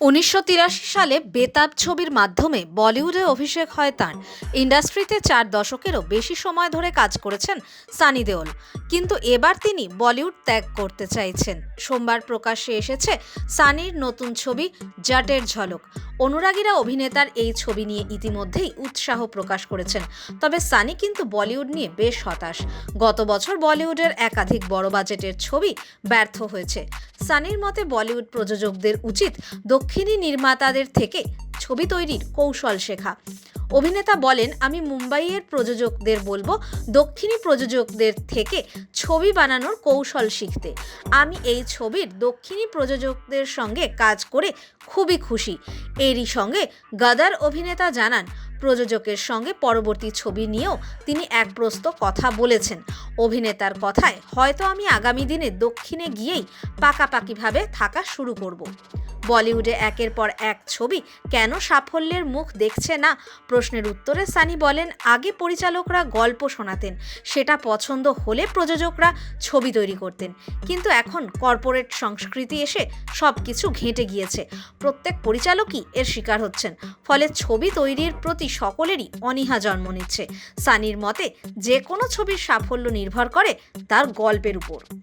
উনিশশো তিরাশি সালে বেতাব ছবির মাধ্যমে বলিউডে অভিষেক হয় তাঁর। ইন্ডাস্ট্রিতে চার দশকেরও বেশি সময় ধরে কাজ করেছেন সানি দেওল। কিন্তু এবার তিনি বলিউড ত্যাগ করতে চাইছেন। সোমবার প্রকাশ্যে এসেছে সানির নতুন ছবি জাটের ঝলক। অনুরাগীরা অভিনেতার এই ছবি নিয়ে ইতিমধ্যেই উৎসাহ প্রকাশ করেছেন। তবে সানি কিন্তু বলিউড নিয়ে বেশ হতাশ। গত বছর বলিউডের একাধিক বড় বাজেটের ছবি ব্যর্থ হয়েছে। সানির মতে বলিউড প্রযোজকদের উচিত দক্ষিণী নির্মাতাদের থেকে ছবি তৈরির কৌশল শেখা। অভিনেতা বলেন, আমি মুম্বাইয়ের প্রযোজকদের বলব, দক্ষিণী প্রযোজকদের থেকে ছবি বানানোর কৌশল শিখতে। আমি এই ছবির দক্ষিণী প্রযোজকদের সঙ্গে কাজ করে খুবই খুশি। এরই সঙ্গে গাদার অভিনেতা জানান প্রযোজকের সঙ্গে পরবর্তী ছবি নিয়েও তিনি এক প্রস্ত কথা বলেছেন। অভিনেতার কথায়, হয়তো আমি আগামী দিনে দক্ষিণে গিয়েই পাকাপাকিভাবে থাকা শুরু করব। বলিউডে একের পর এক ছবি কেন সাফল্যের মুখ দেখছে না? প্রশ্নের উত্তরে সানি বলেন, আগে পরিচালকরা গল্প শোনাতেন, সেটা পছন্দ হলে প্রযোজকরা ছবি তৈরি করতেন। কিন্তু এখন কর্পোরেট সংস্কৃতি এসে সব কিছু ঘেঁটে গিয়েছে। প্রত্যেক পরিচালকই এর শিকার হচ্ছেন, ফলে ছবি তৈরির প্রতি সকলেরই অনীহা জন্ম নিচ্ছে। সানির মতে, যে কোনো ছবির সাফল্য নির্ভর করে তার গল্পের উপর।